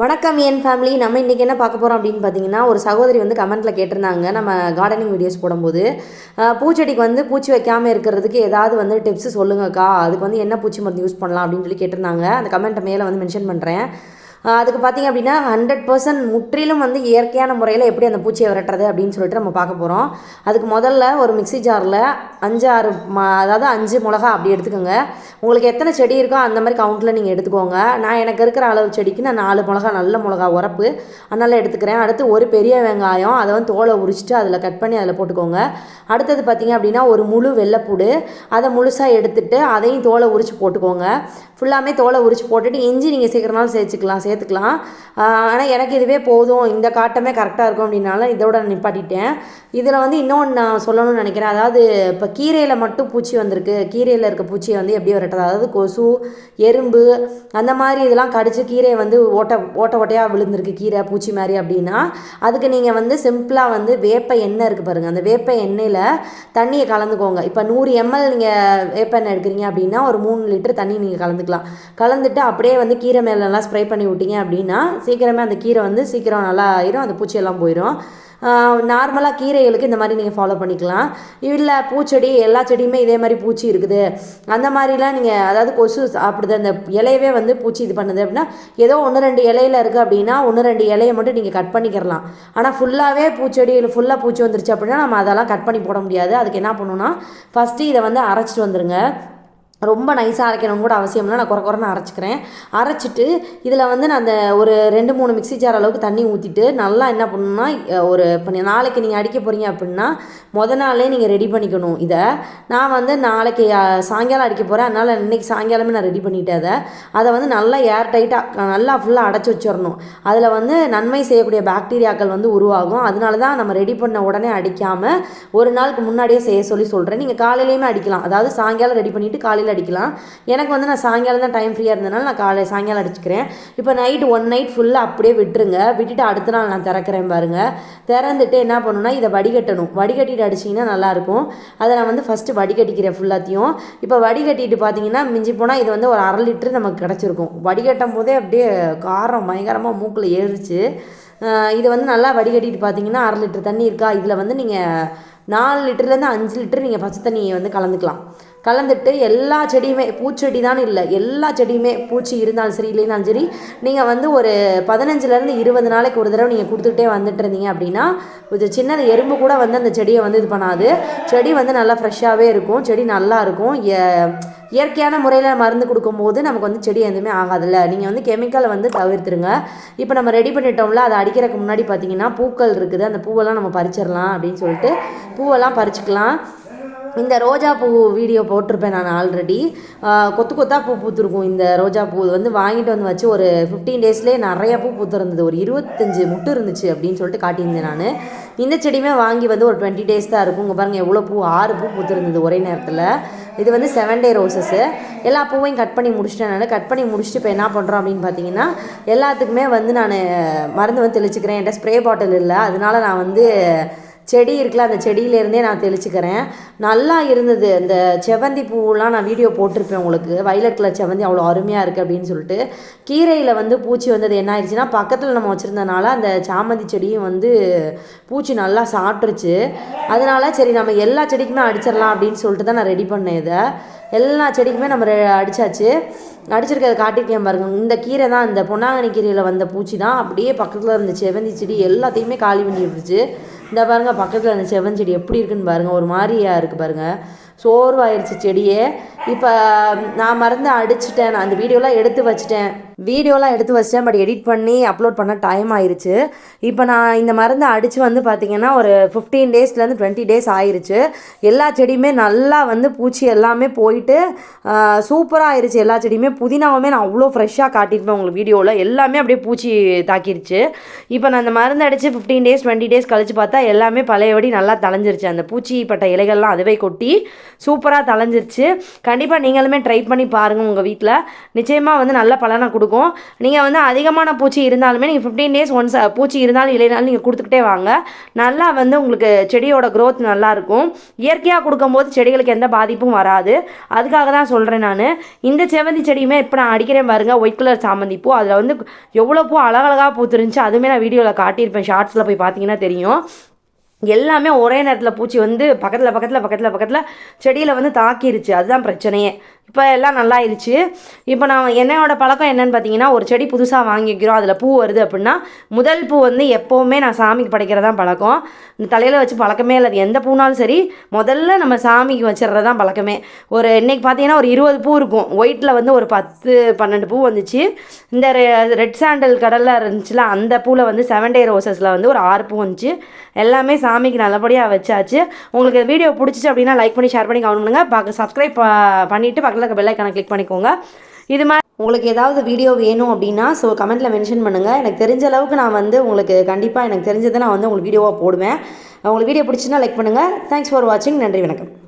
வணக்கம் என் ஃபேமிலி நம்ம இன்றைக்கி என்ன பார்க்க போகிறோம் அப்படின்னு பார்த்தீங்கன்னா ஒரு சகோதரி வந்து கமெண்ட்டில் கேட்டிருந்தாங்க. நம்ம கார்டனிங் வீடியோஸ் போடும்போது. பூச்செடிக்கு வந்து பூச்சி வைக்காமல் இருக்கிறதுக்கு ஏதாவது வந்து டிப்ஸ் சொல்லுங்கக்கா. அதுக்கு வந்து என்ன பூச்சி மருந்து யூஸ் பண்ணலாம் அப்படின்னு சொல்லி கேட்டிருந்தாங்க. அந்த கமெண்ட்டை மேலே வந்து மென்ஷன் பண்ணுறேன் அதுக்கு பார்த்தீங்க அப்படின்னா ஹண்ட்ரட் பர்சன்ட் முற்றிலும் வந்து இயற்கையான முறையில் எப்படி அந்த பூச்சியை விரட்டுறது அப்படின்னு சொல்லிட்டு நம்ம பார்க்க போகிறோம் அதுக்கு முதல்ல ஒரு மிக்ஸி ஜாரில் அஞ்சு ஆறு அதாவது அஞ்சு மிளகா அப்படி எடுத்துக்கோங்க. உங்களுக்கு எத்தனை செடி இருக்கோ அந்த மாதிரி கவுண்டில் நீங்கள் எடுத்துக்கோங்க. நான் எனக்கு இருக்கிற அளவு செடிக்கு நான் நாலு மிளகா நல்ல மிளகா உரப்பு அதனால் எடுத்துக்கிறேன். அடுத்து ஒரு பெரிய வெங்காயம் அதை வந்து தோலை உரிச்சிட்டு அதில் கட் பண்ணி அதில் போட்டுக்கோங்க. அடுத்தது பார்த்திங்க அப்படின்னா ஒரு முழு வெள்ளைப்பூடு அதை முழுசாக எடுத்துட்டு அதையும் தோலை உரித்து போட்டுக்கோங்க. ஃபுல்லாமே தோலை உரிச்சு போட்டுட்டு இஞ்சி நீங்கள் சீக்கிரமாலும் சேர்த்துக்கலாம் சேர்த்துக்கலாம். ஆனால் எனக்கு இதுவே போதும். இந்த காட்டமே கரெக்டாக இருக்கும் அப்படின்னால இதோட நிப்பாட்டிட்டேன். இதில் வந்து இன்னொன்று நான் சொல்லணும்னு நினைக்கிறேன். அதாவது இப்போ கீரையில் மட்டும் பூச்சி வந்திருக்கு. கீரையில் இருக்க பூச்சியை வந்து எப்படி வரட்டது அதாவது கொசு எறும்பு அந்த மாதிரி இதெல்லாம் கடிச்சு கீரையை வந்து ஓட்ட ஓட்ட ஓட்டையாக விழுந்திருக்கு கீரை பூச்சி மாதிரி அப்படின்னா அதுக்கு நீங்கள் வந்து சிம்பிளாக வந்து வேப்ப எண்ணெய் இருக்குது பாருங்கள் அந்த வேப்ப எண்ணெயில் தண்ணியை கலந்துக்கோங்க. இப்போ நூறு எம்எல் நீங்கள் வேப்ப எண்ணெய் எடுக்கிறீங்க அப்படின்னா ஒரு மூணு லிட்டர் தண்ணி நீங்கள் கலந்துக்கலாம் கலந்துட்டு அப்படியே வந்து கீரை மேலெல்லாம் ஸ்ப்ரே பண்ணி விட்டீங்க அப்படின்னா சீக்கிரமே அந்த கீரை வந்து சீக்கிரம் நல்லா ஆயிரும் அந்த பூச்சியெல்லாம் போயிடும் நார்மலாக கீரைகளுக்கு இந்த மாதிரி நீங்கள் ஃபாலோ பண்ணிக்கலாம். இல்லை பூச்செடி எல்லா செடியுமே இதே மாதிரி பூச்சி இருக்குது. அந்த மாதிரிலாம் நீங்கள் அதாவது கொசு சாப்பிடுது அந்த இலையவே வந்து பூச்சி இது பண்ணுது அப்படின்னா ஏதோ ஒன்று ரெண்டு இலையில இருக்குது அப்படின்னா ஒன்று ரெண்டு இலையை மட்டும் நீங்கள் கட் பண்ணிக்கிறலாம் ஆனால் ஃபுல்லாகவே பூச்செடி ஃபுல்லாக பூச்சி வந்துருச்சு அப்படின்னா நம்ம அதெல்லாம் கட் பண்ணி போட முடியாது. அதுக்கு என்ன பண்ணணும்னா ஃபஸ்ட்டு இதை வந்து அரைச்சிட்டு வந்துருங்க. ரொம்ப நைஸாக அரைக்கணும் கூட அவசியம் இல்லை. நான் குறை குறைன்னு அரைச்சிக்கிறேன். அரைச்சிட்டு இதில் வந்து நான் அந்த ஒரு ரெண்டு மூணு மிக்ஸி ஜார் அளவுக்கு தண்ணி ஊற்றிட்டு நல்லா என்ன பண்ணணும்னா ஒரு இப்போ நாளைக்கு நீங்கள் அடிக்க போகிறீங்க அப்படின்னா மொதல் நாளே நீங்கள் ரெடி பண்ணிக்கணும் இதை. நான் வந்து நாளைக்கு சாயங்காலம் அடிக்க போகிறேன் அதனால் இன்னைக்கு சாயங்காலமே நான் ரெடி பண்ணிட்டேன் அதை. அதை வந்து நல்லா ஏர் டைட்டாக நல்லா ஃபுல்லாக அடைச்சி வச்சிடணும். அதில் வந்து நன்மை செய்யக்கூடிய பாக்டீரியாக்கள் வந்து உருவாகும். அதனால தான் நம்ம ரெடி பண்ண உடனே அடிக்காமல் ஒரு நாளுக்கு முன்னாடியே செய்ய சொல்லி சொல்கிறேன் நீங்கள் காலையிலையுமே அடிக்கலாம். அதாவது சாயங்காலம் ரெடி பண்ணிவிட்டு காலையில் அடிக்கலாம். எனக்கு வந்து நான் சாயங்காலம் தான் டைம் ஃப்ரீயாக இருந்தனால நான் காலை சாயங்காலம் அடிச்சுக்கிறேன். இப்போ நைட் ஒன் நைட் ஃபுல்லாக அப்படியே விட்டுருங்க. விட்டுட்டு அடுத்த நாள் நான் திறக்கிறேன் பாருங்கள் திறந்துட்டு என்ன பண்ணணும்னா இதை வடிகட்டணும். வடிகட்டிட்டு அடிச்சிங்கன்னா நல்லாயிருக்கும். அதை நான் வந்து ஃபஸ்ட்டு வடிகட்டிக்கிறேன் ஃபுல்லாத்தையும் இப்போ வடிகட்டிட்டு பார்த்தீங்கன்னா மிஞ்சி போனால் இது வந்து ஒரு அரை லிட்டரு நமக்கு கிடச்சிருக்கும். வடிகட்டும் போதே அப்படியே காரம் பயங்கரமாக மூக்கில் ஏறிச்சு. இது வந்து நல்லா வடிகட்டிட்டு பார்த்தீங்கன்னா அரை லிட்டர் தண்ணி இருக்கா? இதில் வந்து நீங்கள் நாலு லிட்டர்லேருந்து அஞ்சு லிட்டர் நீங்கள் பச்சை தண்ணியை வந்து கலந்துக்கலாம். கலந்துட்டு எல்லா செடியுமே பூச்செடி தான் இல்லை எல்லா செடியுமே பூச்சி இருந்தாலும் சரி இல்லைனாலும் சரி நீங்கள் வந்து ஒரு பதினஞ்சுலேருந்து இருபது நாளைக்கு ஒரு தடவை நீங்கள் கொடுத்துக்கிட்டே வந்துட்டு இருந்தீங்க அப்படின்னா கொஞ்சம் சின்னது எறும்பு கூட வந்து அந்த செடியை வந்து இது பண்ணாது. செடி வந்து நல்லா ஃப்ரெஷ்ஷாகவே இருக்கும் செடி நல்லா இருக்கும். இயற்கையான முறையில் மருந்து கொடுக்கும்போது நமக்கு வந்து செடி எதுவுமே ஆகாதுல்ல. நீங்கள் வந்து கெமிக்கலை வந்து தவிர்த்துருங்க. இப்போ நம்ம ரெடி பண்ணிட்டோம்ல அதை அடிக்கிறதுக்கு முன்னாடி பார்த்தீங்கன்னா பூக்கள் இருக்குது. அந்த பூவெல்லாம் நம்ம பறிச்சிடலாம் அப்படின்னு சொல்லிட்டு பூவெல்லாம் பறிச்சுக்கலாம். இந்த ரோஜா பூ வீடியோ போட்டிருப்பேன் நான் ஆல்ரெடி கொத்து கொத்தாக பூ பூத்துருக்கும். இந்த ரோஜா பூ வந்து வாங்கிட்டு வந்து வச்சு ஒரு ஃபிஃப்டீன் டேஸ்லேயே நிறைய பூ பூத்துருந்தது. ஒரு இருபத்தஞ்சி முட்டு இருந்துச்சு அப்படின்னு சொல்லிட்டு காட்டியிருந்தேன் நான். இந்த செடியுமே வாங்கி வந்து ஒரு டுவெண்ட்டி டேஸ் தான் இருக்கும். இங்கே பாருங்கள் எவ்வளோ பூ? ஆறு பூ பூத்துருந்தது ஒரே நேரத்தில். இது வந்து செவன் டே ரோசஸ்ஸு எல்லா பூவையும் கட் பண்ணி முடிச்சிட்டேன் நான். கட் பண்ணி முடிச்சுட்டு இப்போ என்ன பண்ணுறோம் அப்படின்னு பார்த்தீங்கன்னா எல்லாத்துக்குமே வந்து நான் மருந்து வந்து தெளிச்சுக்கிறேன். என்கிட்ட ஸ்ப்ரே பாட்டில் இல்லை. அதனால நான் வந்து செடி இருக்குல்ல அந்த செடியிலேருந்தே நான் தெளிச்சுக்கிறேன். நல்லா இருந்தது. இந்த செவந்தி பூவெலாம் நான் வீடியோ போட்டிருப்பேன் உங்களுக்கு. வயலட் கலர் செவந்தி அவ்வளோ அருமையாக இருக்குது அப்படின்னு சொல்லிட்டு. கீரையில் வந்து பூச்சி வந்தது என்ன ஆயிடுச்சுன்னா பக்கத்தில் நம்ம வச்சுருந்தனால அந்த சாமந்தி செடியும் வந்து பூச்சி நல்லா சாப்பிட்ருச்சு அதனால சரி நம்ம எல்லா செடிக்குமே அடிச்சிடலாம் அப்படின்னு சொல்லிட்டு தான் நான் ரெடி பண்ணேன் இதை. எல்லா செடிக்குமே நம்ம ரெ- அடிச்சிருக்கிறத காட்டிருக்கேன் பாருங்க. இந்த கீரை தான் இந்த பொன்னாங்கனி கீரையில் வந்த பூச்சி தான். அப்படியே பக்கத்தில் இருந்த செவந்தி செடி எல்லாத்தையுமே காலி பண்ணி விட்டுருச்சு இந்த பாருங்க பக்கத்தில் அந்த செவன் செடி எப்படி இருக்குன்னு பாருங்கள் ஒரு மாதிரியாக இருக்குது பாருங்கள் சோர்வாயிருச்சு செடியே. இப்போ நான் மருந்து அடிச்சிட்டேன். நான் அந்த வீடியோலாம் எடுத்து வச்சிட்டேன். வீடியோலாம் எடுத்து வச்சிட்டேன் பட் எடிட் பண்ணி அப்லோட் பண்ண டைம் ஆயிருச்சு. இப்போ நான் இந்த மருந்து அடித்து வந்து பார்த்திங்கன்னா ஒரு ஃபிஃப்டீன் டேஸ்லேருந்து டுவெண்ட்டி டேஸ் ஆயிருச்சு. எல்லா செடியுமே நல்லா வந்து பூச்சி எல்லாமே போயிட்டு சூப்பராக ஆயிருச்சு எல்லா செடியுமே புதினாவுமே நான் அவ்வளோ ஃப்ரெஷ்ஷாக காட்டியிருப்பேன் உங்களுக்கு வீடியோவில் எல்லாமே அப்படியே பூச்சி தாக்கிருச்சு. இப்போ நான் அந்த மருந்து அடித்து ஃபிஃப்டீன் டேஸ் டுவெண்ட்டி டேஸ் கழிச்சு பார்த்தா எல்லாமே பழையபடி நல்லா தளைஞ்சிருச்சு அந்த பூச்சி பட்ட இலைகள்லாம் அதுவே கொட்டி சூப்பராக தலைஞ்சிருச்சு கண்டிப்பாக நீங்களுமே ட்ரை பண்ணி பாருங்கள் உங்கள் வீட்டில் நிச்சயமாக வந்து நல்ல பலனை கொடுக்கும். நீங்கள் வந்து அதிகமான பூச்சி இருந்தாலுமே நீங்கள் ஃபிஃப்டீன் டேஸ் ஒன்ஸ் பூச்சி இருந்தாலும் இல்லைனாலும் நீங்கள் கொடுத்துக்கிட்டே வாங்க. நல்லா வந்து உங்களுக்கு செடியோட க்ரோத் நல்லாயிருக்கும் இயற்கையாக கொடுக்கும்போது செடிகளுக்கு எந்த பாதிப்பும் வராது. அதுக்காக தான் சொல்கிறேன் நான். இந்த செவந்தி செடியுமே இப்போ நான் அடிக்கிறேன் பாருங்க ஒயிட் கலர் சாமந்தி பூ. அதில் வந்து எவ்வளோ பூ அழகழகாக பூத்துருந்துச்சு அதுவுமே நான் வீடியோவில் காட்டியிருப்பேன் ஷார்ட்ஸில் போய் பார்த்தீங்கன்னா தெரியும். எல்லாமே ஒரே நேரத்தில் பூச்சி வந்து பக்கத்தில் பக்கத்தில் பக்கத்தில் பக்கத்தில் செடியில் வந்து தாக்கிருச்சு. அதுதான் பிரச்சனையே. இப்போ எல்லாம் நல்லாயிருச்சு. இப்போ நான் என்னோட பழக்கம் என்னன்னு பார்த்தீங்கன்னா ஒரு செடி புதுசாக வாங்கி வைக்கிறோம் அதில் பூ வருது அப்படின்னா முதல் பூ வந்து எப்போவுமே நான் சாமிக்கு படைக்கிறதான் பழக்கம். இந்த தலையில் வச்சு பழக்கமே இல்லை. அது எந்த பூனாலும் சரி முதல்ல நம்ம சாமிக்கு வச்சிடுறது தான் பழக்கமே. ஒரு இன்றைக்கி பார்த்தீங்கன்னா ஒரு இருபது பூ இருக்கும். ஒயிட்டில் வந்து ஒரு பத்து பன்னெண்டு பூ வந்துச்சு. இந்த ரெட் சாண்டல் கடலில் இருந்துச்சுல அந்த பூவில் வந்து செவன் டே ரோசஸில் வந்து ஒரு ஆறு பூ வந்துச்சு. எல்லாமே சாமிக்கு நல்லபடியாக வச்சாச்சு. உங்களுக்கு வீடியோ பிடிச்சிச்சு அப்படின்னா லைக் பண்ணி ஷேர் பண்ணி கவனம் பண்ணுங்கள் பார்க்க சப்ஸ்கிரைப் பண்ணிவிட்டு பக்கத்தில் பக்கத்தில் பெல் கிளிக் பண்ணிக்கோங்க. இது மாதிரி உங்களுக்கு ஏதாவது வீடியோ வேணும் அப்படின்னா ஸோ கமெண்ட்டில் மென்ஷன் பண்ணுங்கள் எனக்கு தெரிஞ்ச அளவுக்கு நான் வந்து உங்களுக்கு கண்டிப்பாக எனக்கு தெரிஞ்சதை நான் வந்து உங்களுக்கு வீடியோவாக போடுவேன். உங்களுக்கு வீடியோ பிடிச்சின்னா லைக் பண்ணுங்கள் தேங்க்ஸ் ஃபார் வாட்சிங் நன்றி வணக்கம்.